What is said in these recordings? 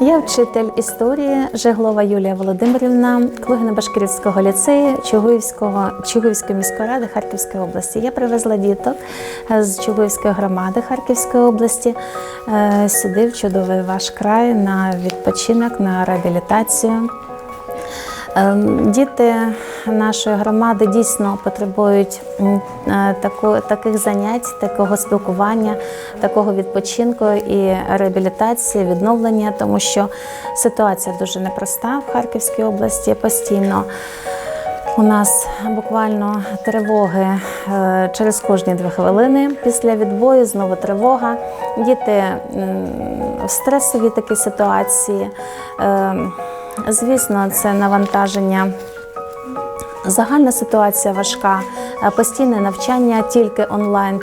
Я вчитель історії Жеглова Юлія Володимирівна, Клугина Башкирівського ліцею Чугуївського Чугуївської міської ради Харківської області. Я привезла діток е, з Чугуївської громади Харківської області е, сюди, в чудовий ваш край, на відпочинок, на реабілітацію. Ем, Діти нашої громади дійсно потребують е, таких занять, такого спілкування, такого відпочинку і реабілітації, відновлення, тому що ситуація дуже непроста в Харківській області постійно. У нас буквально тривоги е, через кожні дві хвилини. Після відбою знову тривога. Діти в стресовій такій ситуації. Звісно, це навантаження. Загальна ситуація важка, Е, постійне навчання тільки онлайн,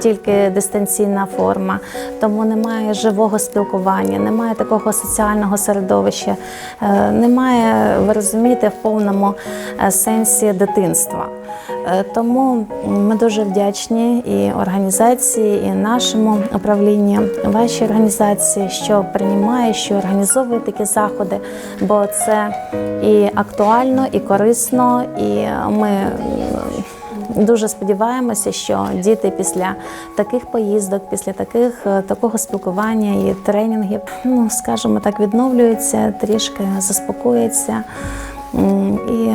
тільки дистанційна форма, тому немає живого спілкування, немає такого соціального середовища, е, немає, ви розумієте, в повному е, сенсі дитинства. Е, Тому ми дуже вдячні і організації, і нашому управлінню, вашій організації, що приймає, що організовує такі заходи, бо це і актуально, і корисно, і ми дуже сподіваємося, що діти після таких поїздок, після таких е, такого спілкування і тренінгів, ну скажімо так, відновлюються, трішки заспокояться. М, І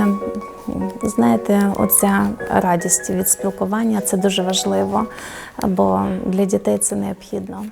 знаєте, оця радість від спілкування це дуже важливо, бо для дітей це необхідно.